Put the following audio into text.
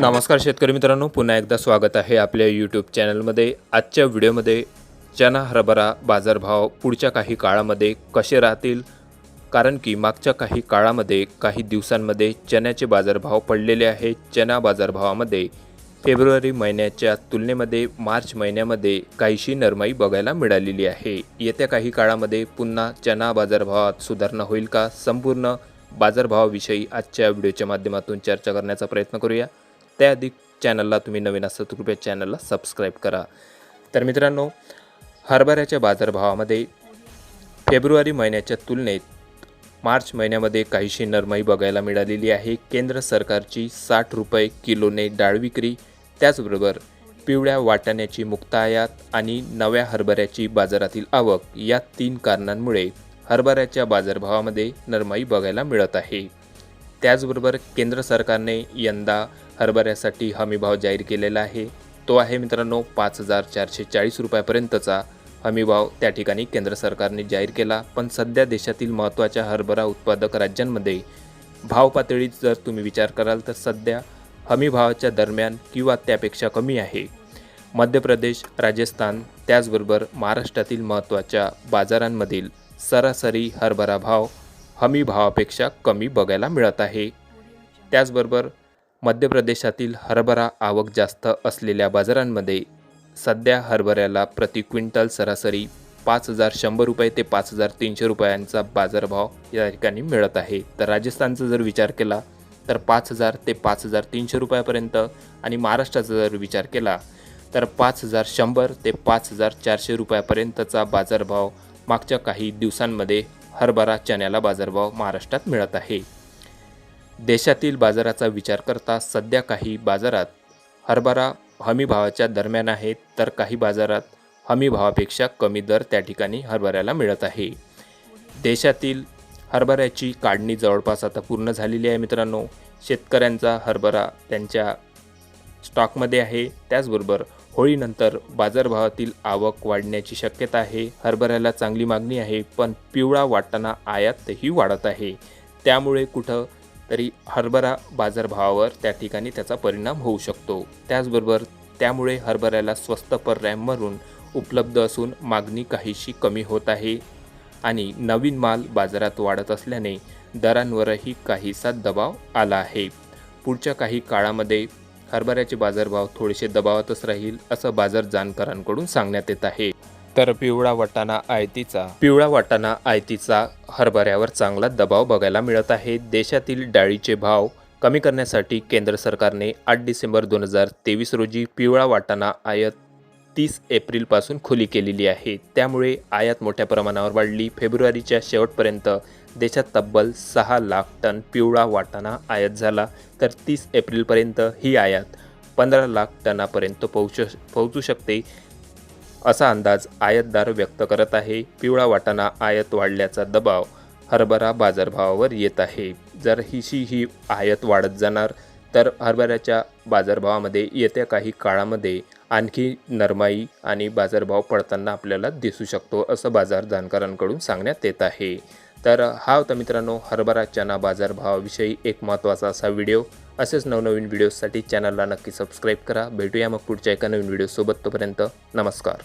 नमस्कार शेतकरी मित्रांनो पुन्हा एकदा स्वागत आहे आपल्या यूट्यूब चॅनलमध्ये आजच्या व्हिडिओमध्ये चना हरभरा बाजारभाव पुढच्या काही काळामध्ये कसे राहतील? कारण की मागच्या काही काळामध्ये काही दिवसांमध्ये चण्याचे बाजारभाव पडलेले आहेत चना बाजारभावामध्ये फेब्रुवारी महिन्याच्या तुलनेमध्ये मार्च महिन्यामध्ये काहीशी नरमाई बघायला मिळालेली आहे. येत्या काही काळामध्ये पुन्हा चना बाजारभावात सुधारणा होईल का? संपूर्ण बाजारभावाविषयी आजच्या व्हिडिओच्या माध्यमातून चर्चा करण्याचा प्रयत्न करूया. त्याआधी चॅनलला तुम्ही नवीन असाल तर कृपया चॅनलला सबस्क्राईब करा. तर मित्रांनो हरभऱ्याच्या बाजारभावामध्ये फेब्रुवारी महिन्याच्या तुलनेत मार्च महिन्यामध्ये काहीशी नरमाई बघायला मिळालेली आहे. केंद्र सरकारची साठ रुपये किलोने डाळ विक्री त्याचबरोबर पिवळ्या वाटाण्याची मुक्त आयात आणि नव्या हरभऱ्याची बाजारातील आवक या तीन कारणांमुळे हरभऱ्याच्या बाजारभावामध्ये नरमाई बघायला मिळत आहे. त्याचबरोबर केंद्र सरकारने यंदा हरभऱ्यासाठी हमीभाव जाहीर केलेला आहे. तो आहे मित्रांनो पाच हजार चारशे चाळीस रुपयापर्यंतचा. हमीभाव त्या ठिकाणी केंद्र सरकारने जाहीर केला. पण सध्या देशातील महत्त्वाच्या हरभरा उत्पादक राज्यांमध्ये भाव पातळीत जर तुम्ही विचार कराल तर सध्या हमीभावाच्या दरम्यान किंवा त्यापेक्षा कमी आहे. मध्य प्रदेश राजस्थान त्याचबरोबर महाराष्ट्रातील महत्त्वाच्या बाजारांमधील सरासरी हरभरा भाव हमी भावापेक्षा कमी बघायला मिळत आहे. त्याचबरोबर मध्य प्रदेशातील हरभरा आवक जास्त असलेल्या बाजारांमध्ये सध्या हरभऱ्याला प्रति क्विंटल सरासरी पाच हजार शंभर रुपये ते पाच हजार तीनशे रुपयांचा बाजारभाव या ठिकाणी मिळत आहे. तर राजस्थानचा जर विचार केला तर पाच हजार ते पाच हजार तीनशे रुपयापर्यंत आणि महाराष्ट्राचा जर विचार केला तर पाच हजार शंभर ते पाच हजार चारशे रुपयापर्यंतचा बाजारभाव मागच्या काही दिवसांमध्ये हरभरा चण्याला बाजारभाव महाराष्ट्रात मिळत आहे. देशातील बाजाराचा विचार करता सध्या काही बाजारात हरभरा हमीभावाच्या दरम्यान आहेत तर काही बाजारात हमीभावापेक्षा कमी दर त्या ठिकाणी हरभऱ्याला मिळत आहे. देशातील हरभऱ्याची काढणी जवळपास आता पूर्ण झालेली आहे मित्रांनो. शेतकऱ्यांचा हरभरा त्यांच्या स्टॉकमध्ये आहे. त्याचबरोबर होळीनंतर बाजारभावातील आवक वाढण्याची शक्यता आहे. हरभऱ्याला चांगली मागणी आहे पण पिवळा वाटाणा आयातही वाढत आहे. त्यामुळे कुठं तरी हरभरा बाजारभावावर त्या ठिकाणी त्याचा परिणाम होऊ शकतो. त्याचबरोबर त्यामुळे हरभऱ्याला स्वस्त पर्याय म्हणून उपलब्ध असून मागणी काहीशी कमी होत आहे आणि नवीन माल बाजारात वाढत असल्याने दरांवरही काहीसा दबाव आला आहे. पुढच्या काही काळामध्ये हरभऱ्याचे बाजारभाव थोडेसे दबावातच राहील असं बाजार जाणकारांकडून सांगण्यात येत आहे. तर पिवळा वाटाणा आयतीचा. पिवळा वाटाणा आयतीचा हरभऱ्यावर चांगला दबाव बघायला मिळत आहे. देशातील डाळीचे भाव कमी करण्यासाठी केंद्र सरकारने आठ डिसेंबर दोन हजार तेवीस रोजी पिवळा वाटाणा आयात तीस एप्रिलपासून खुली केलेली आहे. त्यामुळे आयात मोठ्या प्रमाणावर वाढली. फेब्रुवारीच्या शेवटपर्यंत देशात तब्बल सहा लाख टन पिवळा वाटाणा आयात झाला. तर तीस एप्रिलपर्यंत ही आयात पंधरा लाख टनापर्यंत पोहोचू पोहोचू शकते असा अंदाज आयातदार व्यक्त करत आहे. पिवळा वाटाणा आयात वाढल्याचा दबाव हरभरा बाजारभावावर येत आहे. जर हिशी ही आयात वाढत जाणार तर हरभऱ्याच्या बाजारभावामध्ये येत्या काही काळामध्ये आणखी नरमाई आणि बाजारभाव पडताना आपल्याला दिसू शकतो असं बाजार जाणकारांकडून सांगण्यात येत आहे. तर हा होता मित्रांनो हरभरा चना बाजारभावाविषयी एक महत्त्वाचा असा व्हिडिओ. असेच नवनवीन व्हिडिओजसाठी चॅनलला नक्की सबस्क्राईब करा. भेटूया मग पुढच्या एका नवीन व्हिडिओसोबत तोपर्यंत नमस्कार.